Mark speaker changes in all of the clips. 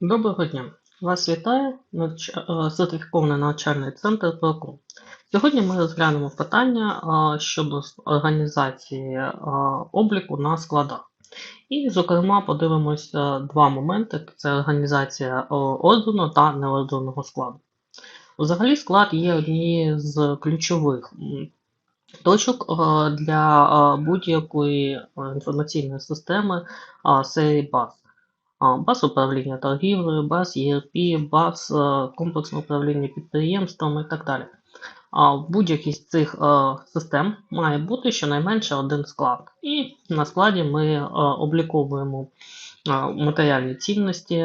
Speaker 1: Доброго дня! Вас вітає е, сертифікований навчальний центр ПРОКУ. Сьогодні ми розглянемо питання е, щодо організації е, обліку на складах. І, зокрема, подивимося два моменти: це організація е, ордену та неорденного складу. Взагалі, склад є однією з ключових точок е, для е, будь-якої е, інформаційної системи е, серії баз. А, Баз управління торгівлею, баз ERP, баз е, комплексне управління підприємствами і так далі. В будь-якій з цих е, систем має бути щонайменше один склад. І на складі ми е, обліковуємо матеріальні цінності.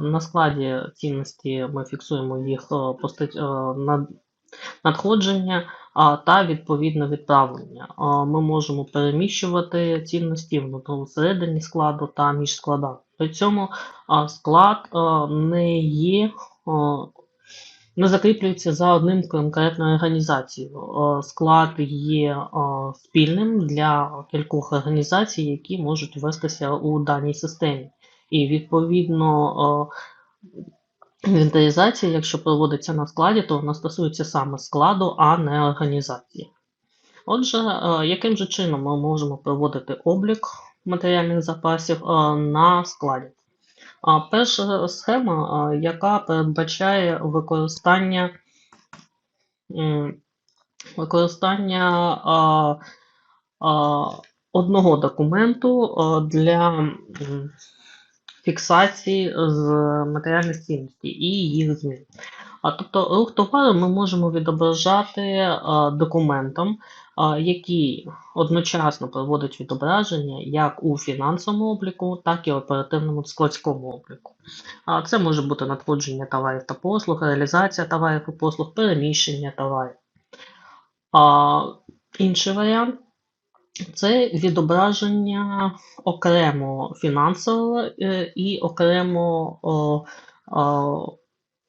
Speaker 1: На складі цінності ми фіксуємо їх над- надходження та відповідне відправлення. Ми можемо переміщувати цінності всередині складу та між складами. При цьому склад не є. Не закріплюється за одним конкретною організацією. Склад є спільним для кількох організацій, які можуть вестися у даній системі. І відповідно Інвентаризація, якщо проводиться на складі, то вона стосується саме складу, а не організації. Отже, е, яким же чином ми можемо проводити облік матеріальних запасів е, на складі? Перша схема, е, яка передбачає використання, використання одного документу для фіксації з матеріальних цінностей і їх змін. А тобто рух товару ми можемо відображати е, документом, е, який одночасно проводить відображення як у фінансовому обліку, так і оперативному складському обліку. А Це може бути надходження товарів та послуг, реалізація товарів і послуг, переміщення товарів. А, Інший варіант це відображення окремо фінансового е, і окремо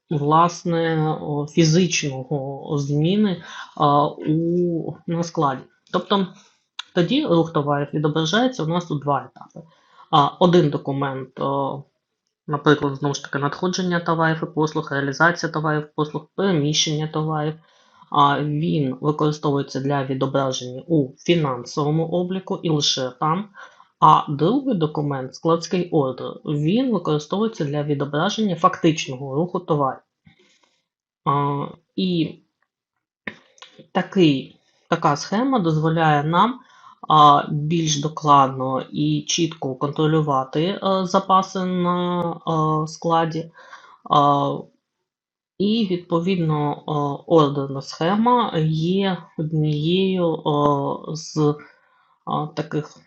Speaker 1: власне фізичного зміни у, на складі. Тобто тоді рух товарів відображається у нас у два етапи. Один документ, наприклад, знову ж таки, надходження товарів і послуг, реалізація товарів послуг, переміщення товарів. Він використовується для відображення у фінансовому обліку і лише там. А другий документ, складський ордер, він використовується для відображення фактичного руху товарів. І такий, така схема дозволяє нам більш докладно і чітко контролювати а, запаси на а, складі. І, відповідно, е, ордерна схема є однією е, з е, таких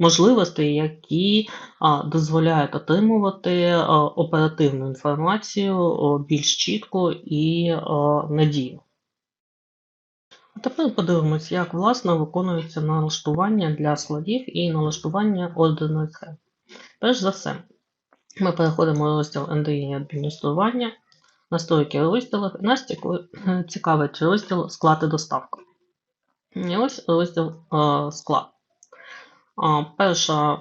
Speaker 1: можливостей, які дозволяють отримувати оперативну інформацію більш чітко і надійно. А тепер подивимось, як власне виконується налаштування для складів і налаштування ордерної схеми. Перш за все, ми переходимо в розділ NDI адміністрування настройки розділів. Нас цікавить розділ склад і доставка. І ось розділ е, склад. Перша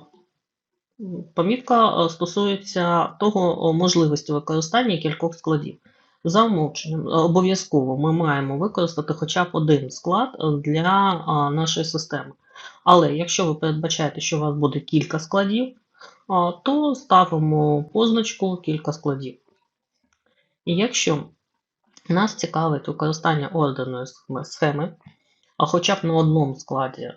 Speaker 1: помітка е, стосується того можливості використання кількох складів. За умовченням, е, обов'язково ми маємо використати хоча б один склад е, для нашої системи. Але якщо ви передбачаєте, що у вас буде кілька складів, то ставимо позначку кілька складів. І якщо нас цікавить використання ордерної схеми- а хоча б на одному складі е,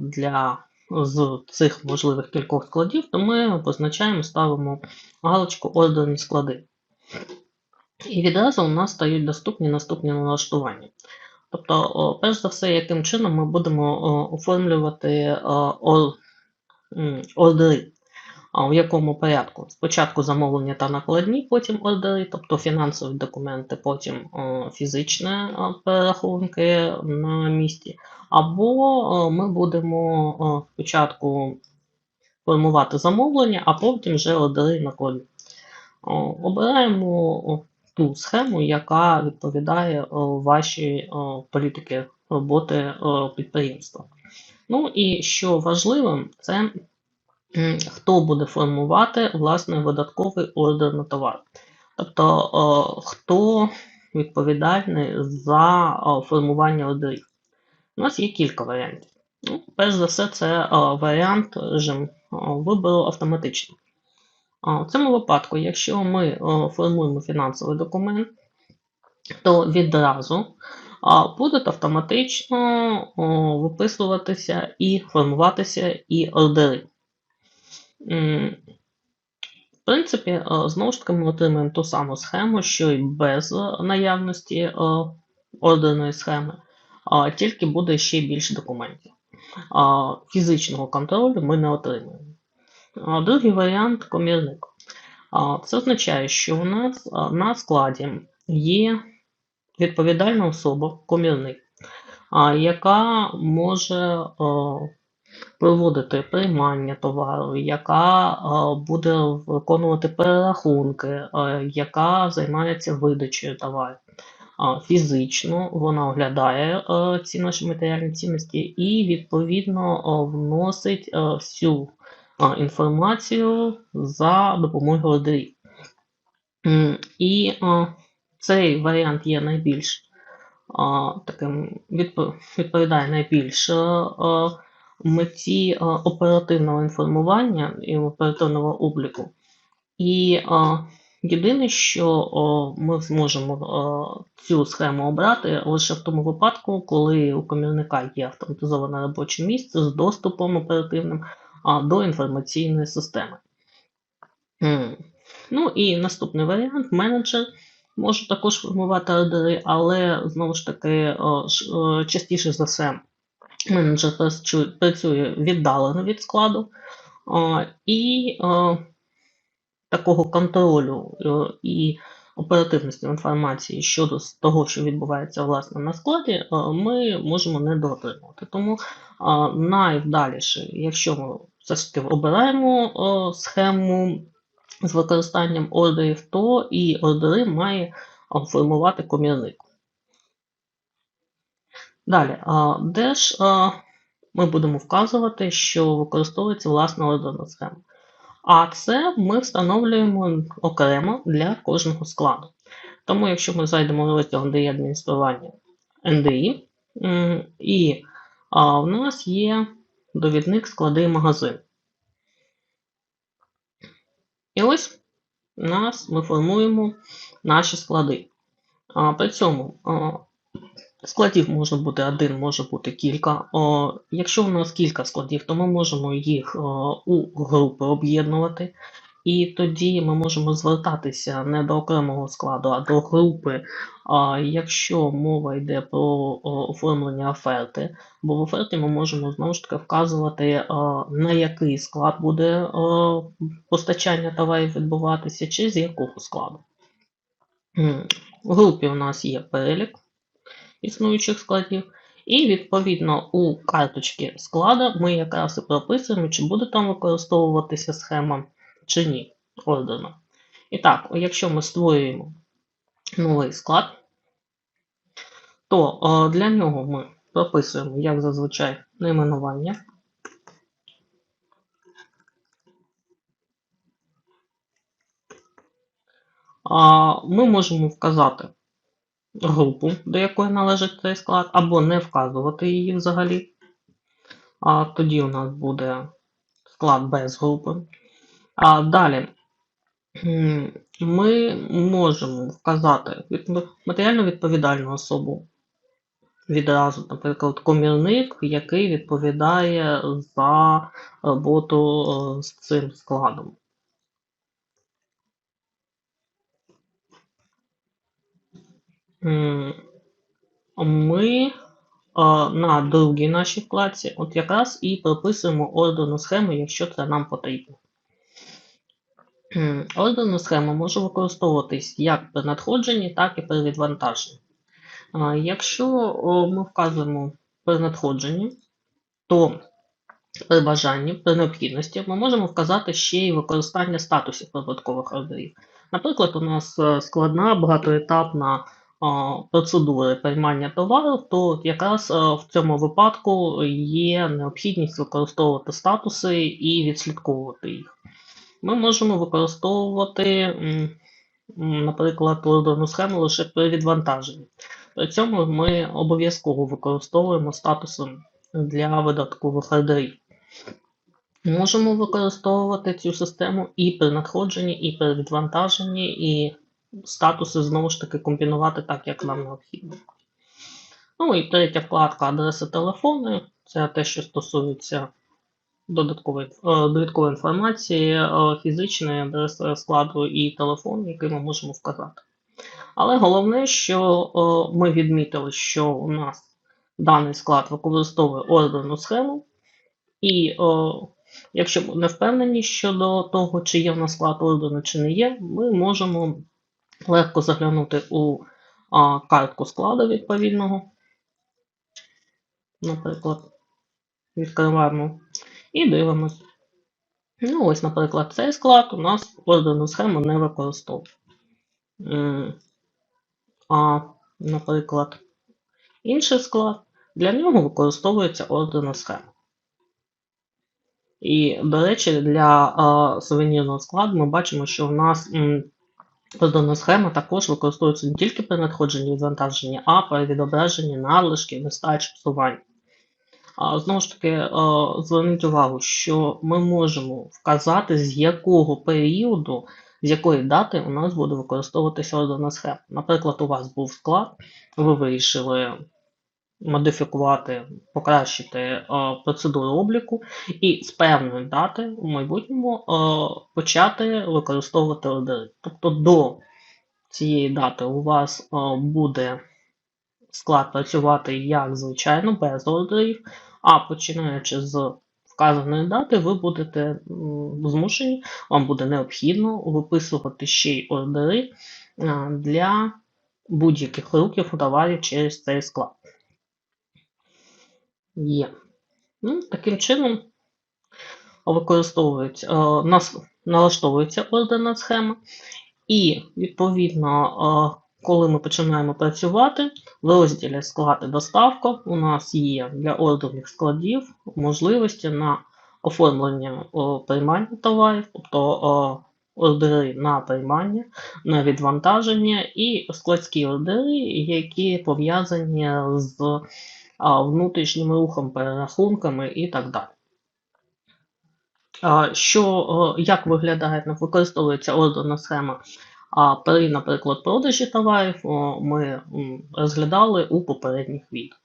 Speaker 1: для з цих можливих кількох складів, то ми позначаємо, ставимо галочку ордерні склади. І відразу у нас стають доступні наступні налаштування. Тобто, перш за все, яким чином ми будемо оформлювати е, ор- м, ордери. А в якому порядку? Спочатку замовлення та накладні, потім ордери, тобто фінансові документи, потім е, фізичні е, перерахунки на місці. Або е, ми будемо спочатку формувати замовлення, а потім вже ордери і накладні. Обираємо ту схему, яка відповідає вашій політики роботи підприємства. Ну і що важливим, це хто буде формувати власне видатковий ордер на товар. Тобто, е, хто відповідальний за е, формування ордерів. У нас є кілька варіантів. Ну, перш за все, це е, варіант режим вибору автоматичний. А, В цьому випадку, якщо ми е, формуємо фінансовий документ, то відразу а, будуть автоматично о, виписуватися і формуватися і ордери. В принципі, е, знову ж таки, ми отримаємо ту саму схему, що і без е, наявності е, ордерної схеми, тільки буде ще більше документів. Фізичного контролю ми не отримаємо. Другий варіант комірник. Це означає, що у нас на складі є відповідальна особа, комірник, яка може проводити приймання товару, яка а, буде виконувати перерахунки, а, яка займається видачею товарів. Фізично вона оглядає ці наші матеріальні цінності і, відповідно, вносить всю інформацію за допомогою ордерів. І цей варіант є найбільш таким відповідає найбільш меті оперативного інформування і оперативного обліку. І єдине, що ми зможемо цю схему обрати лише в тому випадку, коли у комірника є автоматизоване робоче місце з доступом оперативним до інформаційної системи. Ну і наступний варіант менеджер може також формувати ордери, але знову ж таки частіше за все менеджер працює віддалено від складу. І такого контролю е, і оперативності інформації щодо того, що відбувається власне на складі, е, ми можемо не доотримувати. Тому найвдаліше, якщо ми все ж таки обираємо е, схему з використанням ордерів, то і ордери має формувати комірник. Далі, де ж ми будемо вказувати, що використовується власна ордерна схема. А це ми встановлюємо окремо для кожного складу. Тому, якщо ми зайдемо в розділ NDI адміністрування NDI, і в нас є довідник склади і магазин. І ось нас ми формуємо наші склади. При цьому складів може бути один, може бути кілька. О, Якщо у нас кілька складів, то ми можемо їх о, у групи об'єднувати. І тоді ми можемо звертатися не до окремого складу, а до групи, а, якщо мова йде про оформлення оферти. Бо в оферті ми можемо знову ж таки вказувати, на який склад буде постачання товарів відбуватися, чи з якого складу. В групі у нас є перелік існуючих складів. І відповідно у карточці склада ми якраз і прописуємо, чи буде там використовуватися схема, чи ні, ордерна. І так, якщо ми створюємо новий склад, то е, для нього ми прописуємо, як зазвичай, найменування. Ми можемо вказати групу, до якої належить цей склад, або не вказувати її взагалі. А тоді у нас буде склад без групи. А далі ми можемо вказати матеріально відповідальну особу відразу, наприклад, комірник, який відповідає за роботу е, з цим складом. Ми на другій нашій вкладці от якраз і прописуємо ордерну схему, якщо це нам потрібно. Ордерна схема може використовуватись як при надходженні, так і при відвантаженні. Якщо ми вказуємо при надходженні, то при бажанні, при необхідності, ми можемо вказати ще й використання статусів прибуткових ордерів. Наприклад, у нас е, складна багатоетапна процедури приймання товару, то якраз в цьому випадку є необхідність використовувати статуси і відслідковувати їх. Ми можемо використовувати, наприклад, ордерну схему лише при відвантаженні. При цьому ми обов'язково використовуємо статуси для видаткових ордерів. Можемо використовувати цю систему і при надходженні, і при відвантаженні, і статуси знову ж таки комбінувати так, як нам необхідно. Ну і третя вкладка адреси телефону. Це те, що стосується додаткової, е, додаткової інформації, е, фізичної адреси складу і телефону, який ми можемо вказати. Але головне, що е, ми відмітили, що у нас даний склад використовує ордерну схему, і о, якщо не впевнені щодо того, чи є в нас склад ордену, чи не є, ми можемо легко заглянути у картку складу відповідного. Наприклад, відкриваємо і дивимось. Ну, ось, наприклад, цей склад у нас ордерну схему не використовує. А, наприклад, інший склад, для нього використовується ордерна схема. І, до речі, для а, сувенірного складу ми бачимо, що в нас ордерна схема також використовується не тільки при надходженні відвантаженні, а при відображенні надлишки, нестачі, псувань. Знову ж таки, е, зверніть увагу, що ми можемо вказати, з якого періоду, з якої дати у нас буде використовуватися ордерна схема. Наприклад, у вас був склад, ви вирішили модифікувати, покращити е, процедуру обліку і з певної дати в майбутньому е, почати використовувати ордери. Тобто до цієї дати у вас е, буде склад працювати як звичайно, без ордерів, а починаючи з вказаної дати, ви будете змушені, вам буде необхідно виписувати ще й ордери для будь-яких рухів товарів через цей склад. Є. Ну, таким чином використовується, е, нас, налаштовується ордерна схема, і, відповідно, е, коли ми починаємо працювати, в розділі склад доставка у нас є для ордерних складів можливості на оформлення приймання товарів, тобто ордери на приймання, на відвантаження і складські ордери, які пов'язані з внутрішнім рухом, перерахунками і так далі. Що, як виглядає, ну, використовується ордерна схема при, наприклад, продажі товарів ми розглядали у попередніх відео.